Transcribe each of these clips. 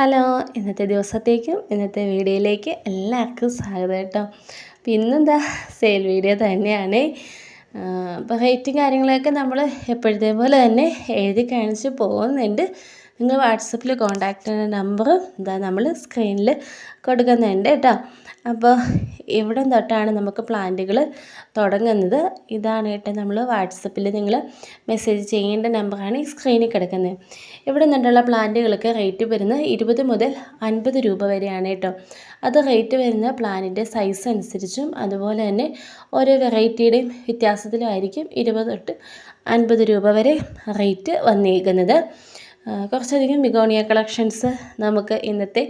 Hello ഇന്നത്തെ ദിവസത്തേക്കും ഇന്നത്തെ വീഡിയോയിലേക്ക് എല്ലാവർക്കും സ്വാഗതം കേട്ടോ. അപ്പോൾ ഇന്നെന്താ സെയിൽ വീഡിയോ തന്നെയാണ്. അപ്പോൾ റേറ്റും കാര്യങ്ങളൊക്കെ നമ്മൾ എപ്പോഴത്തെ പോലെ തന്നെ എഴുതി കാണിച്ച് പോകുന്നുണ്ട്. നിങ്ങൾ വാട്സപ്പിൽ കോൺടാക്ട് ചെയ്യുന്ന നമ്പർ ഇതാ നമ്മൾ സ്ക്രീനിൽ കൊടുക്കുന്നുണ്ട് കേട്ടോ. അപ്പോൾ ഇവിടെ തൊട്ടാണ് നമുക്ക് പ്ലാന്റുകൾ തുടങ്ങുന്നത്. ഇതാണ് കേട്ടോ നമ്മൾ വാട്സപ്പിൽ നിങ്ങൾ മെസ്സേജ് ചെയ്യേണ്ട നമ്പറാണ് ഈ സ്ക്രീനിൽ കിടക്കുന്നത്. ഇവിടെ നിന്നുള്ള പ്ലാന്റുകൾക്ക് റേറ്റ് വരുന്നത് ഇരുപത് മുതൽ അൻപത് രൂപ വരെയാണ് കേട്ടോ. അത് റേറ്റ് വരുന്ന പ്ലാനിന്റെ സൈസ് അനുസരിച്ചും അതുപോലെ തന്നെ ഓരോ വെറൈറ്റിയുടെയും വ്യത്യാസത്തിലുമായിരിക്കും ഇരുപത് തൊട്ട് അൻപത് രൂപ വരെ റേറ്റ് വന്നിരിക്കുന്നത് കുറച്ചധികം ബിഗോണിയ കളക്ഷൻസ് നമുക്ക് ഇന്നത്തെ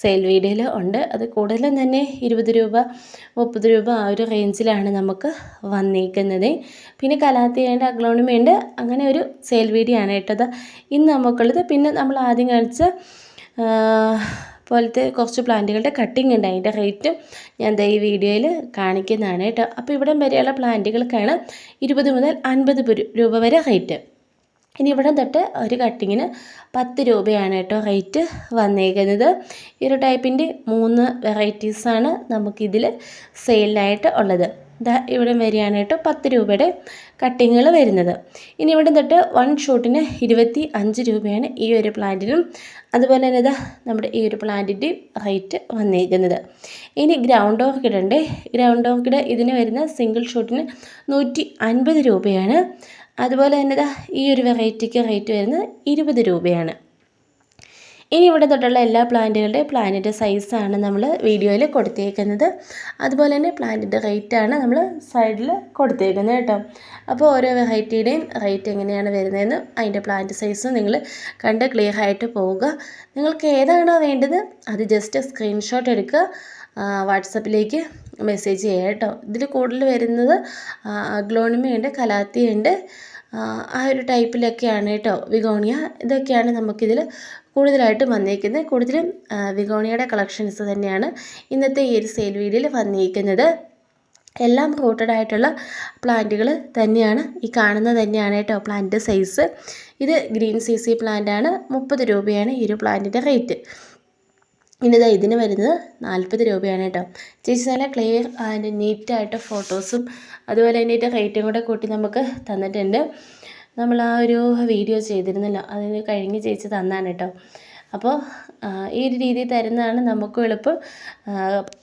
സെയിൽ വീഡിയോയിൽ ഉണ്ട്. അത് കൂടുതലും തന്നെ ഇരുപത് രൂപ മുപ്പത് രൂപ ആ ഒരു റേഞ്ചിലാണ് നമുക്ക് വന്നിരിക്കുന്നത് പിന്നെ കലാത്തിയുണ്ട് അഗ്ലോണിമയുണ്ട് അങ്ങനെ ഒരു സെയിൽ വീഡിയോ ആണ് കേട്ടത് ഇന്ന് നമുക്കുള്ളത്. പിന്നെ നമ്മൾ ആദ്യം കാണിച്ച പോലത്തെ കുറച്ച് പ്ലാന്റുകളുടെ കട്ടിംഗ് ഉണ്ട്. അതിന്റെ റേറ്റും ഞാൻ ഈ വീഡിയോയിൽ കാണിക്കുന്നതാണ് കേട്ടോ. അപ്പോൾ ഇവിടം വരെയുള്ള പ്ലാന്റുകൾക്കാണ് ഇരുപത് മുതൽ അൻപത് രൂപ വരെ റേറ്റ് ഇനി ഇവിടെ തൊട്ട് ഒരു കട്ടിങ്ങിന് പത്ത് രൂപയാണ് കേട്ടോ റേറ്റ് വന്നേക്കുന്നത്. ഈ ഒരു ടൈപ്പിന്റെ മൂന്ന് വെറൈറ്റീസാണ് നമുക്കിതിൽ സെയിലായിട്ട് ഉള്ളത്. ഇതാ ഇവിടെ വരികയാണ് കേട്ടോ പത്ത് രൂപയുടെ കട്ടിങ്ങുകൾ വരുന്നത്. ഇനി ഇവിടെ തൊട്ട് വൺ ഷൂട്ടിന് ഇരുപത്തി അഞ്ച് രൂപയാണ് ഈ ഒരു പ്ലാന്റിനും അതുപോലെ തന്നെ ഇതാ നമ്മുടെ ഈ ഒരു പ്ലാന്റിന്റെയും റേറ്റ് വന്നേക്കുന്നത്. ഇനി ഗ്രൗണ്ട് ഓർക്കിഡ് ഉണ്ട്. ഗ്രൗണ്ട് ഓർക്കിഡ് ഇതിന് വരുന്ന സിംഗിൾ ഷൂട്ടിന് നൂറ്റി രൂപയാണ്. അതുപോലെ തന്നെ ഇതാ ഈ ഒരു വെറൈറ്റിക്ക് റേറ്റ് വരുന്നത് ഇരുപത് രൂപയാണ്. ഇനി ഇവിടെ തൊട്ടുള്ള എല്ലാ പ്ലാന്റുകളുടെ പ്ലാന്റിന്റെ സൈസാണ് നമ്മൾ വീഡിയോയിൽ കൊടുത്തേക്കുന്നത്. അതുപോലെ തന്നെ പ്ലാന്റിന്റെ റേറ്റാണ് നമ്മൾ സൈഡിൽ കൊടുത്തേക്കുന്നത് കേട്ടോ. അപ്പോൾ ഓരോ വെറൈറ്റിയുടെയും റേറ്റ് എങ്ങനെയാണ് വരുന്നതെന്ന് അതിന്റെ പ്ലാന്റ് സൈസും നിങ്ങൾ കണ്ട് ക്ലിയർ ആയിട്ട് പോവുക. നിങ്ങൾക്ക് ഏതാണോ വേണ്ടത് അത് ജസ്റ്റ് സ്ക്രീൻഷോട്ട് എടുക്കുക. വാട്സപ്പിലേക്ക് മെസ്സേജ് ചെയ്യാം കേട്ടോ. ഇതിൽ കൂടുതൽ വരുന്നത് അഗ്ലോണിമയുണ്ട് കലാത്തിയുണ്ട് ആ ഒരു ടൈപ്പിലൊക്കെയാണ് കേട്ടോ വിഗോണിയ. ഇതൊക്കെയാണ് നമുക്കിതിൽ കൂടുതലായിട്ടും വന്നിരിക്കുന്നത് കൂടുതലും വിഗോണിയയുടെ കളക്ഷൻസ് തന്നെയാണ് ഇന്നത്തെ ഈ ഒരു സെയിൽ വീഡിയോയിൽ വന്നിരിക്കുന്നത് എല്ലാം റൂട്ടഡ് ആയിട്ടുള്ള പ്ലാന്റുകൾ തന്നെയാണ്. ഈ കാണുന്നത് തന്നെയാണ് കേട്ടോ പ്ലാന്റ് സൈസ്. ഇത് ഗ്രീൻ സി സി പ്ലാന്റ് ആണ് മുപ്പത് രൂപയാണ് ഈ ഒരു പ്ലാന്റിന്റെ റേറ്റ്. ഇനി ഇതാ ഇതിന് വരുന്നത് നാൽപ്പത് രൂപയാണ് കേട്ടോ. ചേച്ചി നല്ല ക്ലിയർ ആൻഡ് നീറ്റായിട്ട് ഫോട്ടോസും അതുപോലെ അതിന്റെ റേറ്റും കൂടെ കൂട്ടി നമുക്ക് തന്നിട്ടുണ്ട്. നമ്മൾ ആ ഒരു വീഡിയോ ചെയ്തിരുന്നല്ലോ. അതിന് കഴിഞ്ഞ് ചേച്ചി തന്നാണ് കേട്ടോ. അപ്പോൾ ഈ ഒരു രീതിയിൽ തരുന്നതാണ് നമുക്കും എളുപ്പം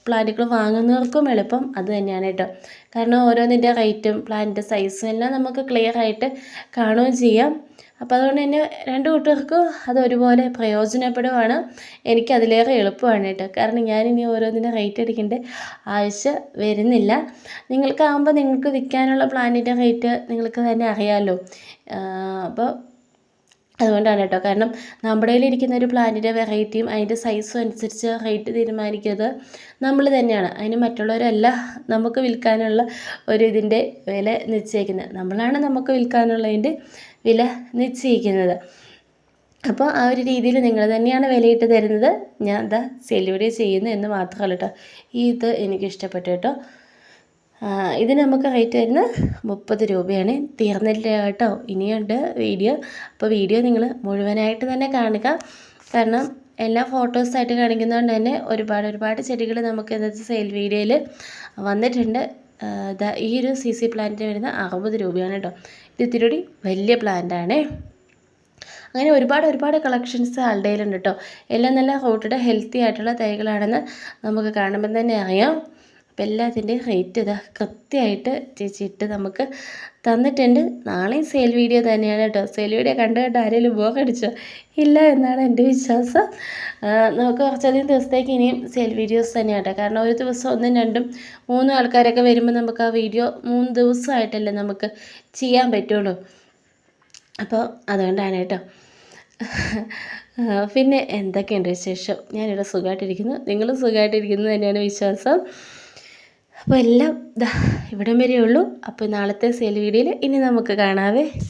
പ്ലാന്റുകൾ വാങ്ങുന്നവർക്കും എളുപ്പം അത് തന്നെയാണ് കേട്ടോ. കാരണം ഓരോന്നിന്റെ റേറ്റും പ്ലാന്റിന്റെ സൈസും എല്ലാം നമുക്ക് ക്ലിയർ ആയിട്ട് കാണുകയും ചെയ്യാം. അപ്പോൾ അതുകൊണ്ട് തന്നെ രണ്ട് കൂട്ടർക്കും അത് ഒരുപോലെ പ്രയോജനപ്പെടുവാണ്. എനിക്ക് അതിലേറെ എളുപ്പമാണ് കേട്ടോ. കാരണം ഞാൻ ഇനി ഓരോന്നിന്റെ റേറ്റ് അടിക്കേണ്ട ആവശ്യം വരുന്നില്ല. നിങ്ങൾക്കാകുമ്പോൾ നിങ്ങൾക്ക് വിൽക്കാനുള്ള പ്ലാനിന്റെ റേറ്റ് നിങ്ങൾക്ക് തന്നെ അറിയാമല്ലോ അപ്പോൾ അതുകൊണ്ടാണ് കേട്ടോ. കാരണം നമ്മുടെ ഇരിക്കുന്ന ഒരു പ്ലാന്റിന്റെ വെറൈറ്റിയും അതിന്റെ സൈസും അനുസരിച്ച് റേറ്റ് തീരുമാനിക്കുന്നത് നമ്മൾ തന്നെയാണ്. അതിന് മറ്റുള്ളവരല്ല നമുക്ക് വിൽക്കാനുള്ള ഒരു ഇതിന്റെ വില നിശ്ചയിക്കുന്നത്. നമ്മളാണ് നമുക്ക് വിൽക്കാനുള്ളതിന്റെ വില നിശ്ചയിക്കുന്നത്. അപ്പോൾ ആ ഒരു രീതിയിൽ നിങ്ങൾ തന്നെയാണ് വിലയിട്ട് തരുന്നത്. ഞാൻ എന്താ സെലിബ്രേറ്റ് ചെയ്യുന്നു എന്ന് മാത്രമല്ല കേട്ടോ. ഇത് എനിക്കിഷ്ടപ്പെട്ടു കേട്ടോ. ഇത് നമുക്ക് റേറ്റ് വരുന്നത് മുപ്പത് രൂപയാണ്. തീർന്നില്ല കേട്ടോ. ഇനിയുണ്ട് വീഡിയോ അപ്പോൾ വീഡിയോ നിങ്ങൾ മുഴുവനായിട്ട് തന്നെ കാണുക. കാരണം എല്ലാ ഫോട്ടോസായിട്ട് കാണിക്കുന്നതുകൊണ്ട് തന്നെ ഒരുപാട് ഒരുപാട് ചെടികൾ നമുക്ക് ഇന്നത്തെ സെയിൽ വീഡിയോയിൽ വന്നിട്ടുണ്ട്. ഈ ഒരു സി സി പ്ലാന്റിന് വരുന്ന അറുപത് രൂപയാണ് കേട്ടോ. ഇത് ഇത്തിരി വലിയ പ്ലാന്റാണേ അങ്ങനെ ഒരുപാട് ഒരുപാട് കളക്ഷൻസ് ആളുടെ കേട്ടോ. എല്ലാം നല്ല റൂട്ടഡ് ഹെൽത്തി ആയിട്ടുള്ള തൈകളാണെന്ന് നമുക്ക് കാണുമ്പം തന്നെ അറിയാം. അപ്പം എല്ലാത്തിന്റെയും റേറ്റ് ഇതാ കൃത്യമായിട്ട് ചേച്ചി ഇട്ട് നമുക്ക് തന്നിട്ടുണ്ട്. നാളെയും സെയിൽ വീഡിയോ തന്നെയാണ് കേട്ടോ. സെയിൽ വീഡിയോ കണ്ടു കേട്ടോ ആരെങ്കിലും ബോറടിച്ചോ ഇല്ല എന്നാണ് എന്റെ വിശ്വാസം. നമുക്ക് കുറച്ചധികം ദിവസത്തേക്ക് ഇനിയും സെയിൽ വീഡിയോസ് തന്നെയാണ് കേട്ടോ. കാരണം ഒരു ദിവസം ഒന്നും രണ്ടും മൂന്നും ആൾക്കാരൊക്കെ വരുമ്പോൾ നമുക്ക് ആ വീഡിയോ മൂന്ന് ദിവസമായിട്ടല്ലേ നമുക്ക് ചെയ്യാൻ പറ്റുള്ളൂ. അപ്പോൾ അതുകൊണ്ടാണ് കേട്ടോ. പിന്നെ എന്തൊക്കെയുണ്ട് വിശേഷം? ഞാനിവിടെ സുഖമായിട്ടിരിക്കുന്നു. നിങ്ങളും സുഖമായിട്ടിരിക്കുന്നു തന്നെയാണ് വിശ്വാസം. അപ്പോൾ എല്ലാം ഇവിടം വരെ ഉള്ളൂ. അപ്പോൾ നാളത്തെ സെയിൽ വീഡിയോയിൽ ഇനി നമുക്ക് കാണാവേ.